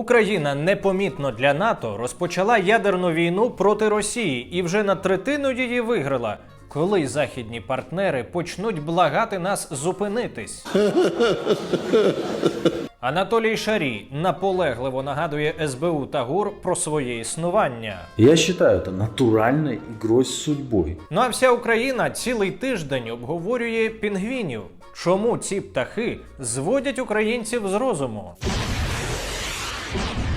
Україна непомітно для НАТО розпочала ядерну війну проти Росії і вже на третину її виграла. Коли західні партнери почнуть благати нас зупинитись? Анатолій Шарій наполегливо нагадує СБУ та ГУР про своє існування. Я считаю это натуральной игрой с судьбой. Ну а вся Україна цілий тиждень обговорює пінгвінів. Чому ці птахи зводять українців з розуму? you.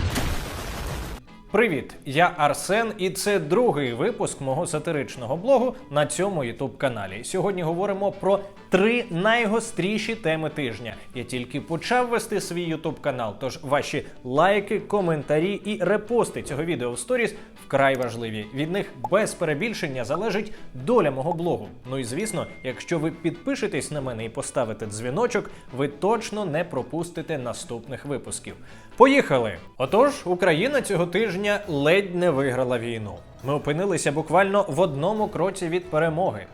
Привіт, я Арсен, і це другий випуск мого сатиричного блогу на цьому ютуб каналі. Сьогодні говоримо про три найгостріші теми тижня. Я тільки почав вести свій ютуб канал, тож ваші лайки, коментарі і репости цього відео в сторіс вкрай важливі. Від них без перебільшення залежить доля мого блогу. Ну і звісно, якщо ви підпишетесь на мене і поставите дзвіночок, ви точно не пропустите наступних випусків. Поїхали! Отож, Україна цього тижня ледь не виграла війну. Ми опинилися буквально в одному кроці від перемоги.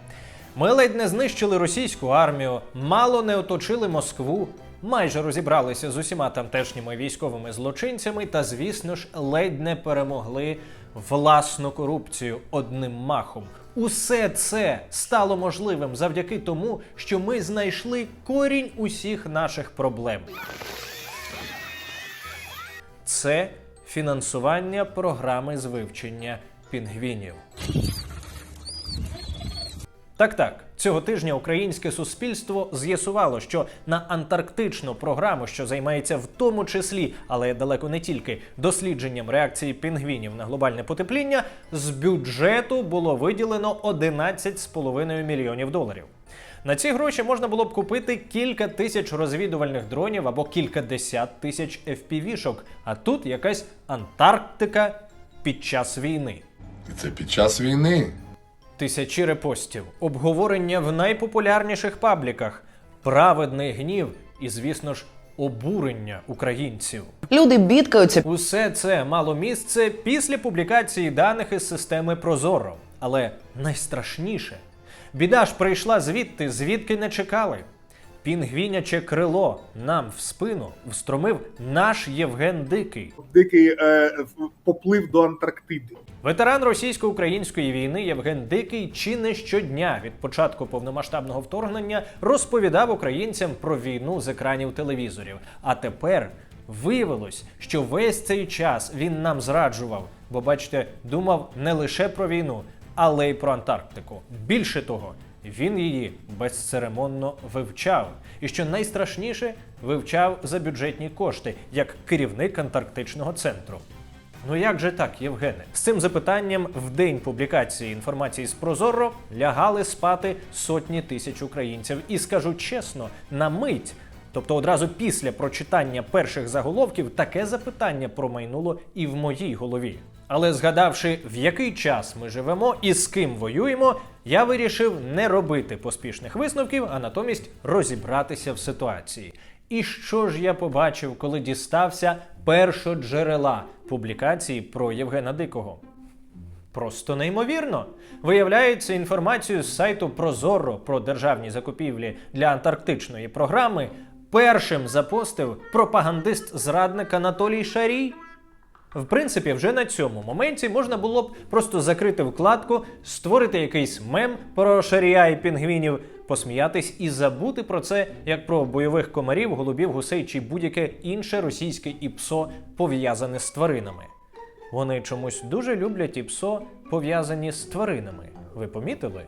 Ми ледь не знищили російську армію, мало не оточили Москву, майже розібралися з усіма тамтешніми військовими злочинцями та, звісно ж, ледь не перемогли власну корупцію одним махом. Усе це стало можливим завдяки тому, що ми знайшли корінь усіх наших проблем. Це фінансування програми з вивчення пінгвінів. Так, так, цього тижня українське суспільство з'ясувало, що на антарктичну програму, що займається в тому числі, але далеко не тільки дослідженням реакції пінгвінів на глобальне потепління, з бюджету було виділено 11,5 мільйонів доларів. На ці гроші можна було б купити кілька тисяч розвідувальних дронів або кількадесят тисяч FPV-шок, а тут якась Антарктика під час війни. І це під час війни. Тисячі репостів, обговорення в найпопулярніших пабліках, праведний гнів і, звісно ж, обурення українців. Люди бідкаються Усе це мало місце після публікації даних із системи Прозоро. Але найстрашніше біда ж прийшла звідти, звідки не чекали. Пінгвіняче крило нам в спину встромив наш Євген Дикий. дикий е, поплив до Антарктиди. Ветеран російсько-української війни Євген Дикий чи не щодня від початку повномасштабного вторгнення розповідав українцям про війну з екранів телевізорів. А тепер виявилось, що весь цей час він нам зраджував, бо бачите, думав не лише про війну, але й про Антарктику. Більше того, він її безцеремонно вивчав. І що найстрашніше, вивчав за бюджетні кошти як керівник антарктичного центру. Ну як же так, Євгене? З цим запитанням в день публікації інформації з Прозоро лягали спати сотні тисяч українців. І скажу чесно, на мить, тобто одразу після прочитання перших заголовків, таке запитання промайнуло і в моїй голові. Але згадавши, в який час ми живемо і з ким воюємо, я вирішив не робити поспішних висновків, а натомість розібратися в ситуації. І що ж я побачив, коли дістався першоджерела публікації про Євгена Дикого? Просто неймовірно. Виявляється, інформацію з сайту Прозоро про державні закупівлі для антарктичної програми першим запостив пропагандист-зрадник Анатолій Шарій. В принципі, вже на цьому моменті можна було б просто закрити вкладку, створити якийсь мем про шарія і пінгвінів, посміятись і забути про це як про бойових комарів, голубів, гусей чи будь-яке інше російське іпсо пов'язане з тваринами. Вони чомусь дуже люблять іпсо, пов'язані з тваринами. Ви помітили?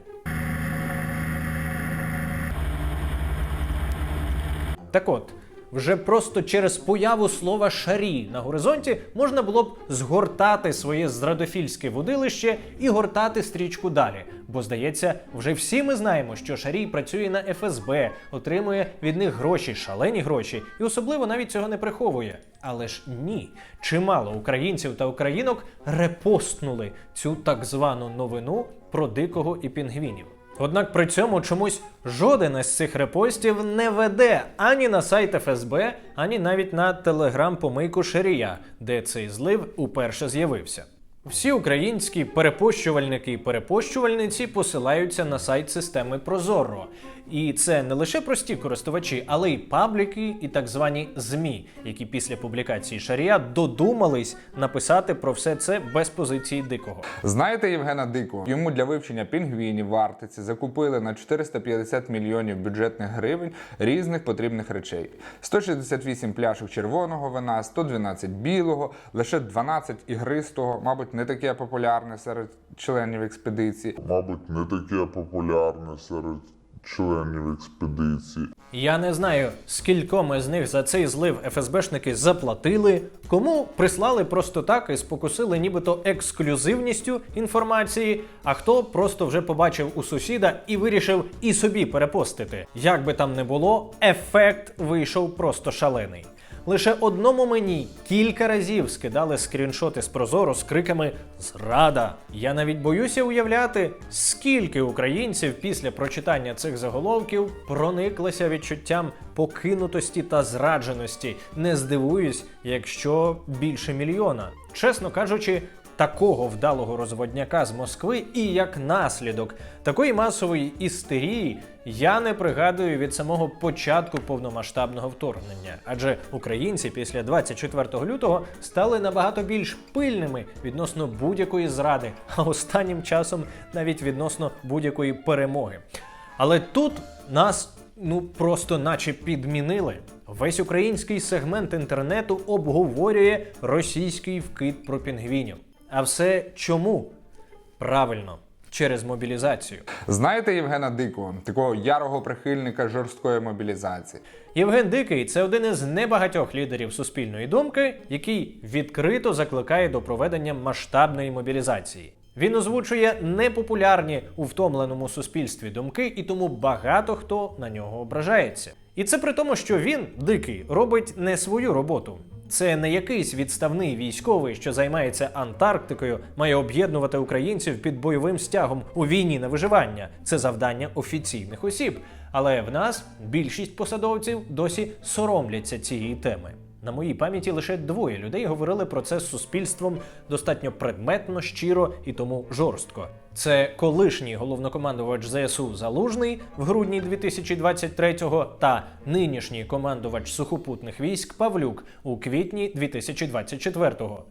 Так от, вже просто через появу слова шарі на горизонті можна було б згортати своє зрадофільське водилище і гортати стрічку далі. Бо, здається, вже всі ми знаємо, що шарій працює на ФСБ, отримує від них гроші, шалені гроші, і особливо навіть цього не приховує. Але ж ні, чимало українців та українок репостнули цю так звану новину про дикого і пінгвінів. Однак при цьому чомусь жоден із цих репостів не веде ані на сайт ФСБ, ані навіть на телеграм-помийку Шарія, де цей злив уперше з'явився. Всі українські перепощувальники і перепощувальниці посилаються на сайт системи Прозоро. І це не лише прості користувачі, але й пабліки і так звані ЗМІ, які після публікації Шарія додумались написати про все це без позиції дикого. Знаєте Євгена Дикого? Йому для вивчення пінгвінів в Арктиці закупили на 450 мільйонів бюджетних гривень різних потрібних речей: 168 пляшок червоного вина, 112 білого, лише 12 ігристого, мабуть, не таке популярне серед членів експедиції. мабуть, не таке популярне серед членів експедиції. Я не знаю, скількоми з них за цей злив ФСБшники заплатили, кому прислали просто так і спокусили нібито ексклюзивністю інформації, а хто просто вже побачив у сусіда і вирішив і собі перепостити. Як би там не було, ефект вийшов просто шалений. Лише одному мені кілька разів скидали скріншоти з Прозоро з криками Зрада. Я навіть боюся уявляти, скільки українців після прочитання цих заголовків прониклися відчуттям покинутості та зрадженості. Не здивуюсь, якщо більше мільйона. Чесно кажучи, такого вдалого розводняка з Москви і як наслідок такої масової істерії я не пригадую від самого початку повномасштабного вторгнення, адже українці після 24 лютого стали набагато більш пильними відносно будь-якої зради, а останнім часом навіть відносно будь-якої перемоги. Але тут нас ну просто наче підмінили. Весь український сегмент інтернету обговорює російський вкид про пінгвінів. А все чому? Правильно, через мобілізацію. Знаєте Євгена Дикого, такого ярого прихильника жорсткої мобілізації? Євген Дикий це один із небагатьох лідерів суспільної думки, який відкрито закликає до проведення масштабної мобілізації. Він озвучує непопулярні у втомленому суспільстві думки, і тому багато хто на нього ображається. І це при тому, що він, дикий, робить не свою роботу. Це не якийсь відставний військовий, що займається Антарктикою, має об'єднувати українців під бойовим стягом у війні на виживання. Це завдання офіційних осіб. Але в нас більшість посадовців досі соромляться цієї теми. На моїй пам'яті лише двоє людей говорили про це з суспільством достатньо предметно, щиро і тому жорстко. Це колишній головнокомандувач ЗСУ Залужний в грудні 2023-го та нинішній командувач сухопутних військ Павлюк у квітні 2024-го.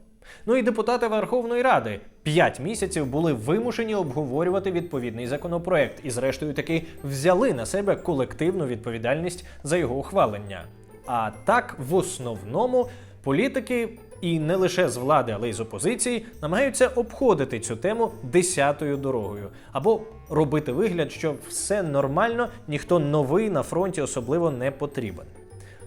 Ну і депутати Верховної Ради п'ять місяців були вимушені обговорювати відповідний законопроект і, зрештою, таки взяли на себе колективну відповідальність за його ухвалення. А так, в основному, політики і не лише з влади, але й з опозиції намагаються обходити цю тему десятою дорогою або робити вигляд, що все нормально, ніхто новий на фронті особливо не потрібен.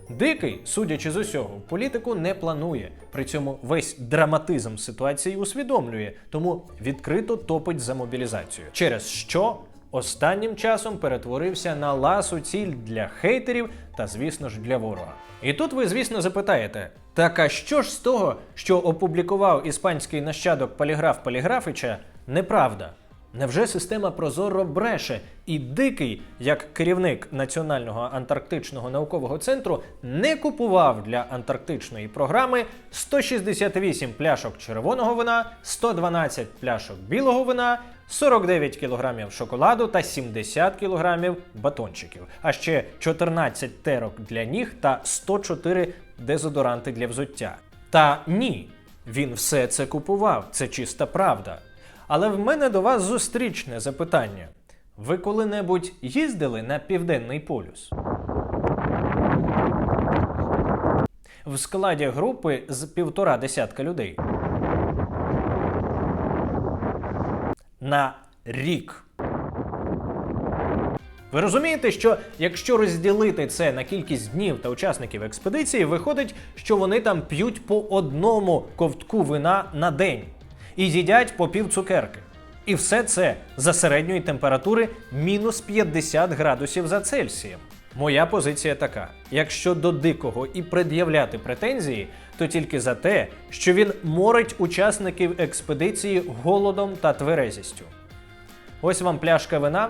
Дикий, судячи з усього, політику не планує. При цьому весь драматизм ситуації усвідомлює, тому відкрито топить за мобілізацію. Через що останнім часом перетворився на ласу ціль для хейтерів та, звісно ж, для ворога. І тут ви, звісно, запитаєте: так а що ж з того, що опублікував іспанський нащадок поліграф Поліграфича, неправда? Невже система Прозоро бреше і дикий, як керівник Національного антарктичного наукового центру, не купував для антарктичної програми 168 пляшок червоного вина, 112 пляшок білого вина, 49 кілограмів шоколаду та 70 кілограмів батончиків, а ще 14 терок для ніг та 104 дезодоранти для взуття. Та ні, він все це купував, це чиста правда. Але в мене до вас зустрічне запитання. Ви коли-небудь їздили на південний полюс? В складі групи з півтора десятка людей. На рік. Ви розумієте, що якщо розділити це на кількість днів та учасників експедиції, виходить, що вони там п'ють по одному ковтку вина на день і їдять по пів цукерки. І все це за середньої температури мінус 50 градусів за Цельсієм. Моя позиція така: якщо до дикого і пред'являти претензії, то тільки за те, що він морить учасників експедиції голодом та тверезістю. Ось вам пляшка вина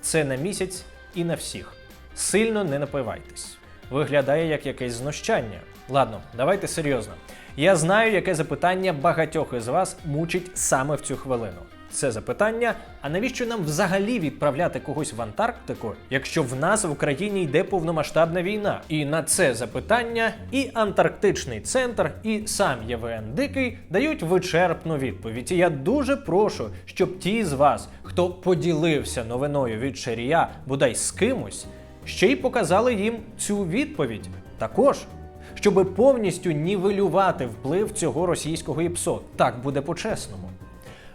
це на місяць і на всіх. Сильно не напивайтесь. Виглядає як якесь знущання. Ладно, давайте серйозно. Я знаю, яке запитання багатьох із вас мучить саме в цю хвилину. Це запитання: а навіщо нам взагалі відправляти когось в Антарктику, якщо в нас в Україні йде повномасштабна війна? І на це запитання і Антарктичний центр, і сам ЄВН Дикий дають вичерпну відповідь. І я дуже прошу, щоб ті з вас, хто поділився новиною від Шарія, бодай з кимось, ще й показали їм цю відповідь також. Щоб повністю нівелювати вплив цього російського ІПСО. Так буде по-чесному.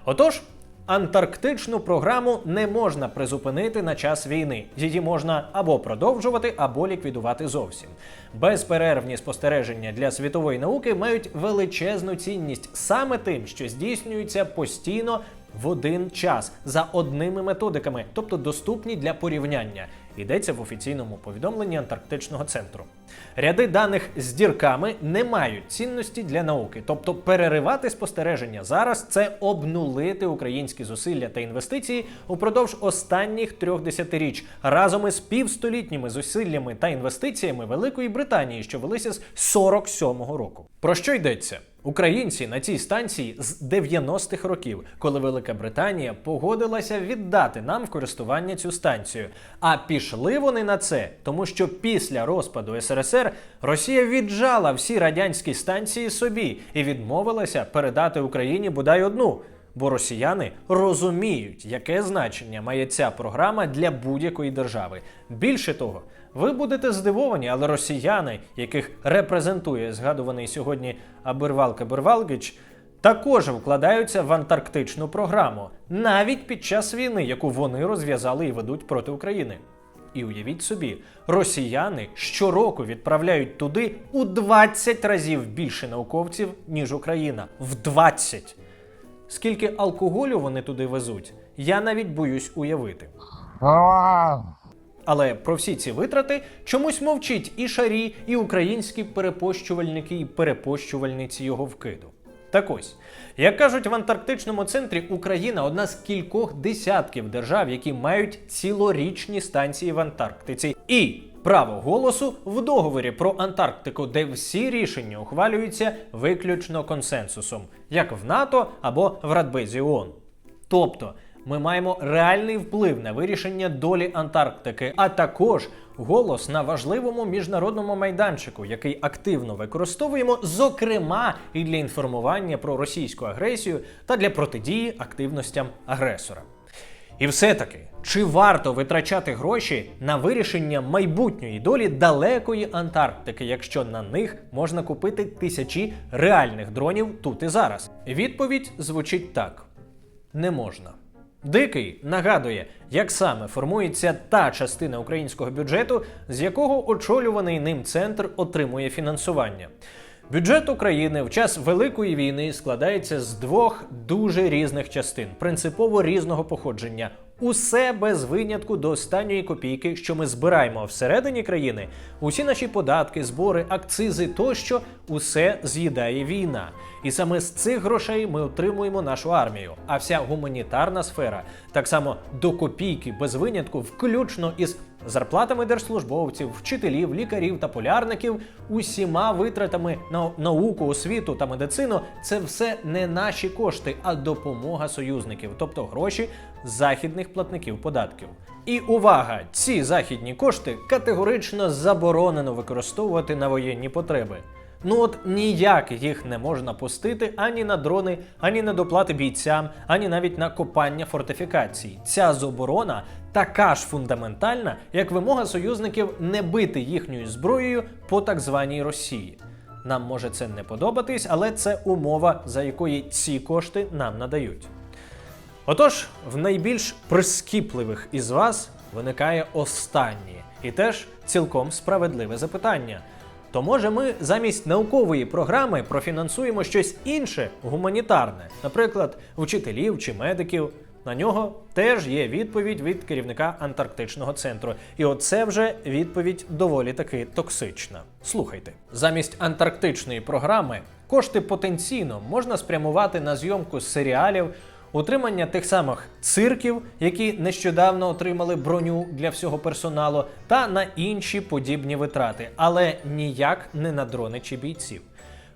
Отож, антарктичну програму не можна призупинити на час війни. Її можна або продовжувати, або ліквідувати зовсім. Безперервні спостереження для світової науки мають величезну цінність саме тим, що здійснюються постійно в один час за одними методиками, тобто доступні для порівняння. Йдеться в офіційному повідомленні Антарктичного центру. Ряди даних з дірками не мають цінності для науки, тобто переривати спостереження зараз це обнулити українські зусилля та інвестиції упродовж останніх трьох десятиріч разом із півстолітніми зусиллями та інвестиціями Великої Британії, що велися з 47-го року. Про що йдеться? Українці на цій станції з 90-х років, коли Велика Британія погодилася віддати нам в користування цю станцію. А пішли вони на це, тому що після розпаду СРСР Росія віджала всі радянські станції собі і відмовилася передати Україні бодай одну. Бо росіяни розуміють, яке значення має ця програма для будь-якої держави. Більше того, ви будете здивовані, але росіяни, яких репрезентує згадуваний сьогодні Абервал Кабервалгіч, також вкладаються в антарктичну програму навіть під час війни, яку вони розв'язали і ведуть проти України. І уявіть собі, росіяни щороку відправляють туди у 20 разів більше науковців, ніж Україна. В 20! Скільки алкоголю вони туди везуть, я навіть боюсь уявити. Але про всі ці витрати чомусь мовчить і шарі, і українські перепощувальники, і перепощувальниці його вкиду. Так ось, як кажуть в Антарктичному центрі, Україна одна з кількох десятків держав, які мають цілорічні станції в Антарктиці, і право голосу в договорі про Антарктику, де всі рішення ухвалюються виключно консенсусом, як в НАТО або в Радбезі ООН. Тобто ми маємо реальний вплив на вирішення долі Антарктики, а також голос на важливому міжнародному майданчику, який активно використовуємо, зокрема і для інформування про російську агресію та для протидії активностям агресора. І все-таки, чи варто витрачати гроші на вирішення майбутньої долі далекої Антарктики, якщо на них можна купити тисячі реальних дронів тут і зараз? Відповідь звучить так: не можна. Дикий нагадує, як саме формується та частина українського бюджету, з якого очолюваний ним центр отримує фінансування. Бюджет України в час Великої війни складається з двох дуже різних частин, принципово різного походження. Усе без винятку до останньої копійки, що ми збираємо всередині країни, усі наші податки, збори, акцизи тощо, усе з'їдає війна. І саме з цих грошей ми отримуємо нашу армію. А вся гуманітарна сфера, так само до копійки без винятку, включно із зарплатами держслужбовців, вчителів, лікарів та полярників, усіма витратами на науку, освіту та медицину, це все не наші кошти, а допомога союзників, тобто гроші західних платників податків. І увага! Ці західні кошти категорично заборонено використовувати на воєнні потреби. Ну от ніяк їх не можна пустити ані на дрони, ані на доплати бійцям, ані навіть на копання фортифікацій. Ця заборона така ж фундаментальна, як вимога союзників не бити їхньою зброєю по так званій Росії. Нам може це не подобатись, але це умова, за якої ці кошти нам надають. Отож, в найбільш прискіпливих із вас виникає останнє і теж цілком справедливе запитання. То може ми замість наукової програми профінансуємо щось інше гуманітарне, наприклад, вчителів чи медиків. На нього теж є відповідь від керівника Антарктичного центру. І оце вже відповідь доволі таки токсична. Слухайте, замість антарктичної програми кошти потенційно можна спрямувати на зйомку серіалів, утримання тих самих цирків, які нещодавно отримали броню для всього персоналу, та на інші подібні витрати, але ніяк не на дрони чи бійців.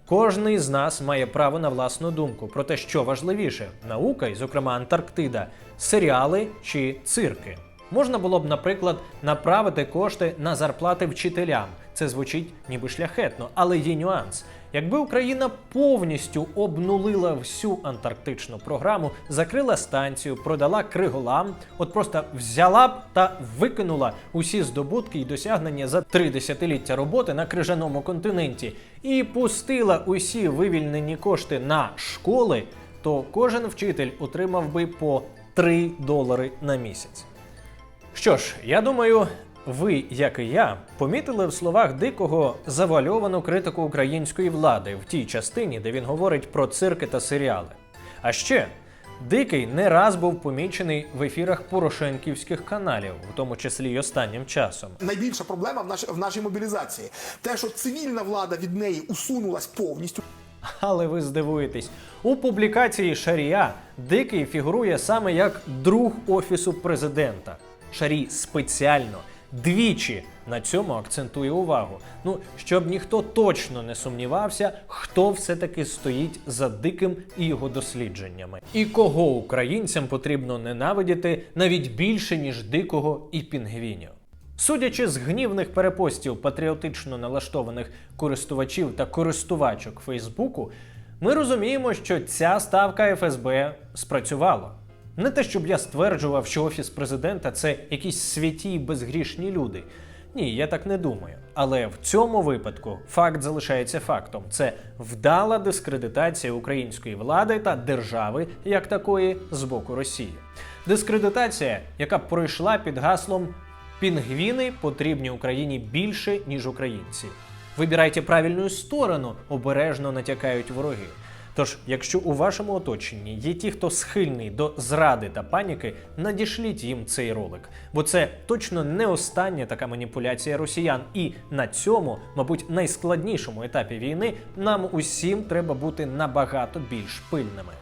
Кожний з нас має право на власну думку про те, що важливіше наука, і, зокрема Антарктида, серіали чи цирки. Можна було б, наприклад, направити кошти на зарплати вчителям. Це звучить ніби шляхетно, але є нюанс. Якби Україна повністю обнулила всю антарктичну програму, закрила станцію, продала криголам, от просто взяла б та викинула усі здобутки і досягнення за три десятиліття роботи на крижаному континенті і пустила усі вивільнені кошти на школи, то кожен вчитель отримав би по 3 долари на місяць. Що ж, я думаю, ви, як і я, помітили в словах дикого завальовану критику української влади в тій частині, де він говорить про цирки та серіали. А ще дикий не раз був помічений в ефірах порошенківських каналів, у тому числі й останнім часом. найбільша проблема в, наш, в нашій мобілізації. Те, що цивільна влада від неї усунулась повністю. Але ви здивуєтесь, у публікації Шарія Дикий фігурує саме як друг офісу президента. Шарій спеціально двічі на цьому акцентує увагу. Ну, щоб ніхто точно не сумнівався, хто все-таки стоїть за диким і його дослідженнями, і кого українцям потрібно ненавидіти навіть більше ніж дикого і пінгвінів. Судячи з гнівних перепостів патріотично налаштованих користувачів та користувачок Фейсбуку, ми розуміємо, що ця ставка ФСБ спрацювала. Не те, щоб я стверджував, що офіс президента це якісь святі й безгрішні люди. Ні, я так не думаю. Але в цьому випадку факт залишається фактом: це вдала дискредитація української влади та держави як такої з боку Росії. Дискредитація, яка пройшла під гаслом Пінгвіни потрібні Україні більше, ніж українці. Вибирайте правильну сторону, обережно натякають вороги. Тож, якщо у вашому оточенні є ті, хто схильний до зради та паніки, надішліть їм цей ролик, бо це точно не остання така маніпуляція росіян. І на цьому, мабуть, найскладнішому етапі війни нам усім треба бути набагато більш пильними.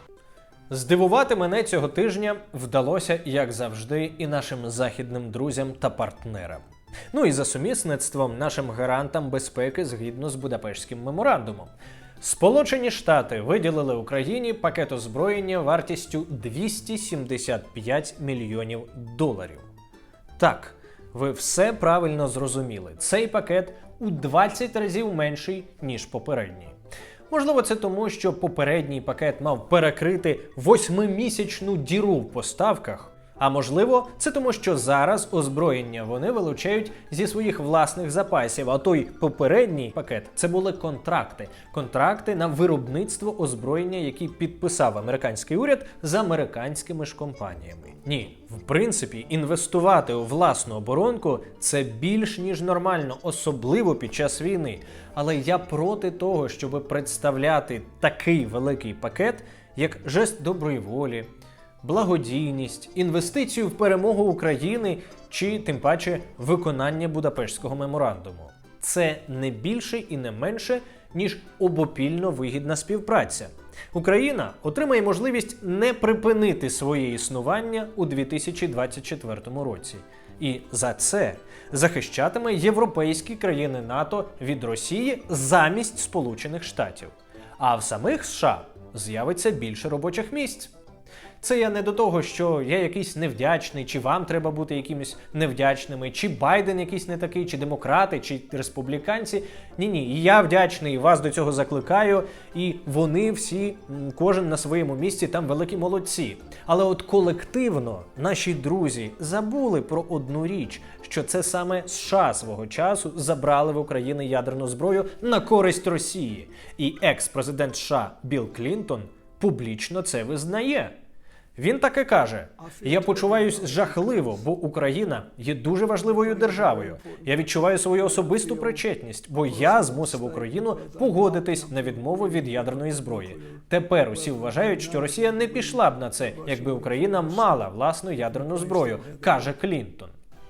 Здивувати мене цього тижня вдалося, як завжди, і нашим західним друзям та партнерам. Ну і за сумісництвом нашим гарантам безпеки згідно з Будапештським меморандумом. Сполучені Штати виділили Україні пакет озброєння вартістю 275 мільйонів доларів. Так, ви все правильно зрозуміли. Цей пакет у 20 разів менший, ніж попередній. Можливо, це тому, що попередній пакет мав перекрити восьмимісячну діру в поставках. А можливо, це тому, що зараз озброєння вони вилучають зі своїх власних запасів. А той попередній пакет це були контракти. Контракти на виробництво озброєння, які підписав американський уряд з американськими ж компаніями. Ні, в принципі, інвестувати у власну оборонку це більш ніж нормально, особливо під час війни. Але я проти того, щоб представляти такий великий пакет як жест доброї волі благодійність, інвестицію в перемогу України чи тим паче виконання Будапештського меморандуму. Це не більше і не менше, ніж обопільно вигідна співпраця. Україна отримає можливість не припинити своє існування у 2024 році. І за це захищатиме європейські країни НАТО від Росії замість Сполучених Штатів. А в самих США з'явиться більше робочих місць. Це я не до того, що я якийсь невдячний, чи вам треба бути якимось невдячними, чи Байден якийсь не такий, чи демократи, чи республіканці. Ні, ні, і я вдячний, і вас до цього закликаю. І вони всі, кожен на своєму місці, там великі молодці. Але от колективно наші друзі забули про одну річ, що це саме США свого часу забрали в України ядерну зброю на користь Росії. І екс-президент США Білл Клінтон публічно це визнає. Він так і каже: я почуваюсь жахливо, бо Україна є дуже важливою державою. Я відчуваю свою особисту причетність, бо я змусив Україну погодитись на відмову від ядерної зброї. Тепер усі вважають, що Росія не пішла б на це, якби Україна мала власну ядерну зброю, каже Клінтон.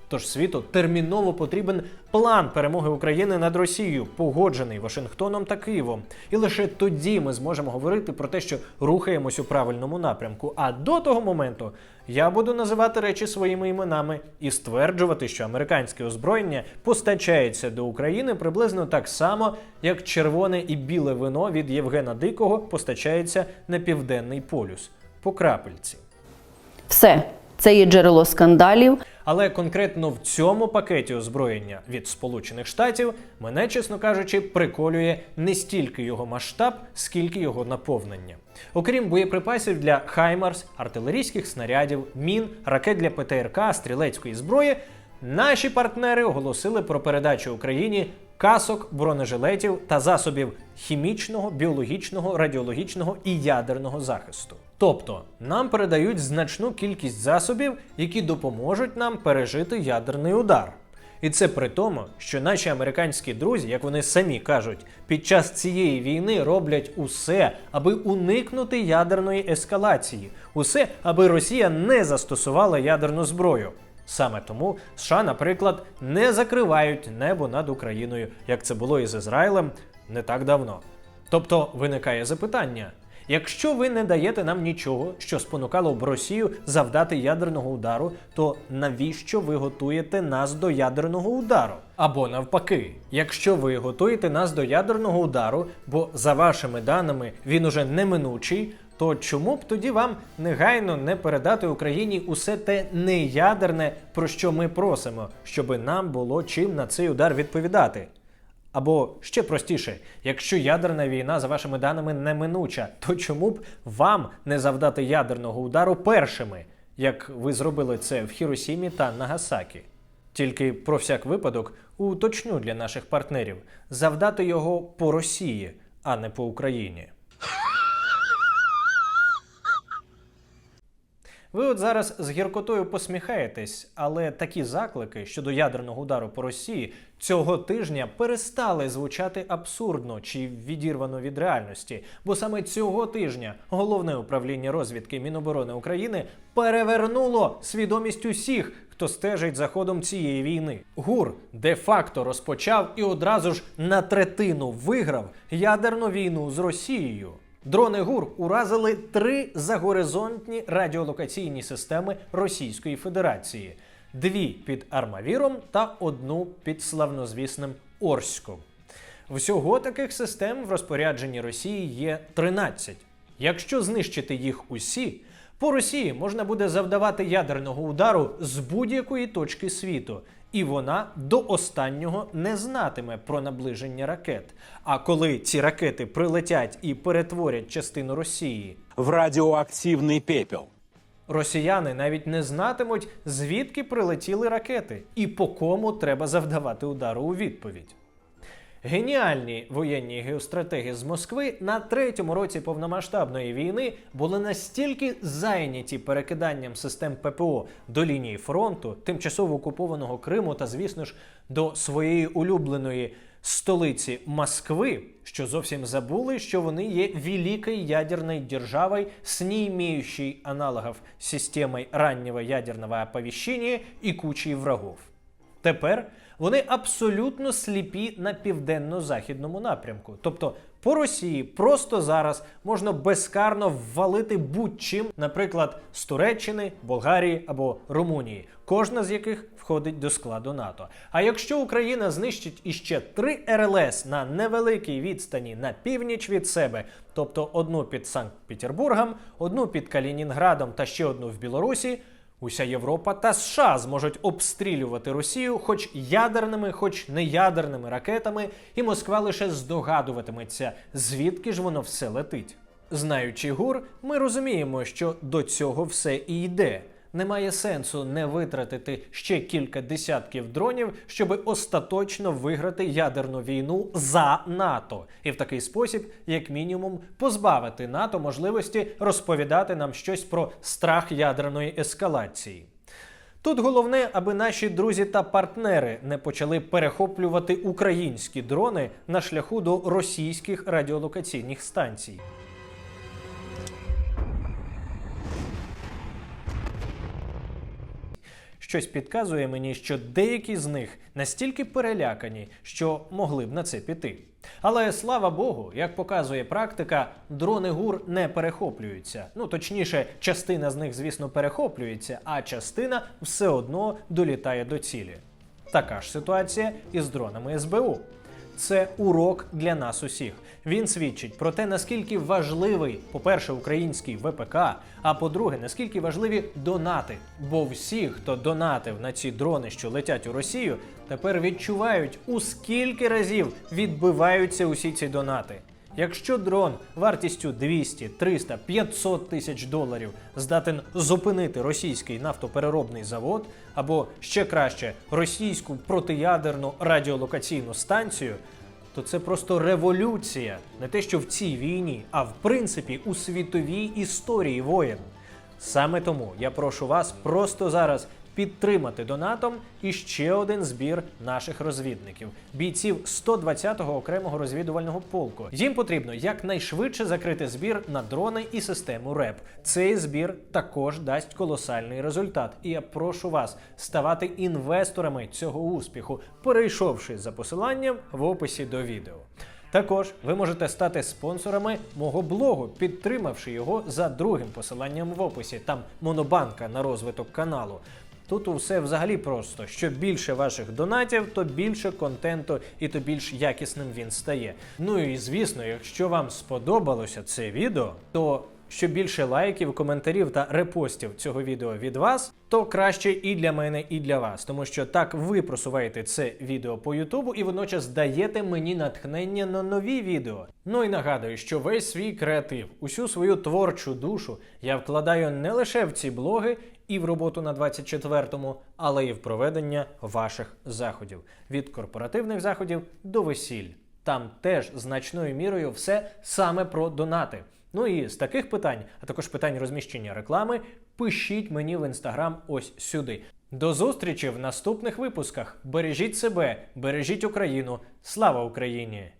Тож світу терміново потрібен план перемоги України над Росією, погоджений Вашингтоном та Києвом. І лише тоді ми зможемо говорити про те, що рухаємось у правильному напрямку. А до того моменту я буду називати речі своїми іменами і стверджувати, що американське озброєння постачається до України приблизно так само, як червоне і біле вино від Євгена Дикого постачається на південний полюс по крапельці. Все, це є джерело скандалів. Але конкретно в цьому пакеті озброєння від Сполучених Штатів мене, чесно кажучи, приколює не стільки його масштаб, скільки його наповнення. Окрім боєприпасів для Хаймарс, артилерійських снарядів, мін, ракет для ПТРК, стрілецької зброї, наші партнери оголосили про передачу Україні касок, бронежилетів та засобів хімічного, біологічного, радіологічного і ядерного захисту. Тобто нам передають значну кількість засобів, які допоможуть нам пережити ядерний удар. І це при тому, що наші американські друзі, як вони самі кажуть, під час цієї війни роблять усе, аби уникнути ядерної ескалації, усе, аби Росія не застосувала ядерну зброю. Саме тому США, наприклад, не закривають небо над Україною, як це було із Ізраїлем не так давно. Тобто виникає запитання: якщо ви не даєте нам нічого, що спонукало б Росію завдати ядерного удару, то навіщо ви готуєте нас до ядерного удару? Або навпаки, якщо ви готуєте нас до ядерного удару, бо за вашими даними він уже неминучий, то чому б тоді вам негайно не передати Україні усе те неядерне, про що ми просимо, щоби нам було чим на цей удар відповідати? Або ще простіше, якщо ядерна війна, за вашими даними, неминуча, то чому б вам не завдати ядерного удару першими, як ви зробили це в Хіросімі та Нагасакі? Тільки про всяк випадок уточню для наших партнерів завдати його по Росії, а не по Україні. Ви от зараз з гіркотою посміхаєтесь, але такі заклики щодо ядерного удару по Росії цього тижня перестали звучати абсурдно чи відірвано від реальності, бо саме цього тижня головне управління розвідки Міноборони України перевернуло свідомість усіх, хто стежить за ходом цієї війни. ГУР де-факто розпочав і одразу ж на третину виграв ядерну війну з Росією. Дрони ГУР уразили три загоризонтні радіолокаційні системи Російської Федерації: дві під Армавіром та одну під славнозвісним Орськом. Всього таких систем в розпорядженні Росії є 13. Якщо знищити їх усі, по Росії можна буде завдавати ядерного удару з будь-якої точки світу, і вона до останнього не знатиме про наближення ракет. А коли ці ракети прилетять і перетворять частину Росії, в радиоактивный пепел. Росіяни навіть не знатимуть, звідки прилетіли ракети і по кому треба завдавати удару у відповідь. Геніальні воєнні геостратеги з Москви на третьому році повномасштабної війни були настільки зайняті перекиданням систем ППО до лінії фронту, тимчасово окупованого Криму та, звісно ж, до своєї улюбленої столиці Москви, що зовсім забули, що вони є великой ядерной державой с не аналогов системой раннего ядерного оповещения и кучей врагов. Тепер вони абсолютно сліпі на південно-західному напрямку. Тобто по Росії просто зараз можна безкарно ввалити будь-чим, наприклад, з Туреччини, Болгарії або Румунії, кожна з яких входить до складу НАТО. А якщо Україна знищить іще три РЛС на невеликій відстані на північ від себе, тобто одну під Санкт-Петербургом, одну під Калінінградом та ще одну в Білорусі. Уся Європа та США зможуть обстрілювати Росію хоч ядерними, хоч неядерними ракетами, і Москва лише здогадуватиметься, звідки ж воно все летить. Знаючи ГУР, ми розуміємо, що до цього все і йде. Немає сенсу не витратити ще кілька десятків дронів, щоб остаточно виграти ядерну війну за НАТО, і в такий спосіб, як мінімум, позбавити НАТО можливості розповідати нам щось про страх ядерної ескалації. Тут головне, аби наші друзі та партнери не почали перехоплювати українські дрони на шляху до російських радіолокаційних станцій. Щось підказує мені, що деякі з них настільки перелякані, що могли б на це піти. Але слава Богу, як показує практика, дрони ГУР не перехоплюються. Ну точніше, частина з них, звісно, перехоплюється, а частина все одно долітає до цілі. Така ж ситуація і з дронами СБУ. Це урок для нас усіх. Він свідчить про те, наскільки важливий, по-перше, український ВПК, а по-друге, наскільки важливі донати. Бо всі, хто донатив на ці дрони, що летять у Росію, тепер відчувають, у скільки разів відбиваються усі ці донати. Якщо дрон вартістю 200, 300, 500 тисяч доларів здатен зупинити російський нафтопереробний завод, або ще краще російську протиядерну радіолокаційну станцію, то це просто революція, не те, що в цій війні, а в принципі у світовій історії воєн. Саме тому я прошу вас просто зараз підтримати донатом і ще один збір наших розвідників, бійців 120-го окремого розвідувального полку. Їм потрібно якнайшвидше закрити збір на дрони і систему РЕП. Цей збір також дасть колосальний результат. І я прошу вас ставати інвесторами цього успіху, перейшовши за посиланням в описі до відео. Також ви можете стати спонсорами мого блогу, підтримавши його за другим посиланням в описі. Там монобанка на розвиток каналу. Тут усе взагалі просто. Що більше ваших донатів, то більше контенту і то більш якісним він стає. Ну і звісно, якщо вам сподобалося це відео, то що більше лайків, коментарів та репостів цього відео від вас, то краще і для мене, і для вас, тому що так ви просуваєте це відео по Ютубу і водночас даєте мені натхнення на нові відео. Ну і нагадую, що весь свій креатив, усю свою творчу душу я вкладаю не лише в ці блоги і в роботу на 24-му, але і в проведення ваших заходів від корпоративних заходів до весіль. Там теж значною мірою все саме про донати. Ну і з таких питань, а також питань розміщення реклами, пишіть мені в інстаграм ось сюди. До зустрічі в наступних випусках. Бережіть себе, бережіть Україну. Слава Україні!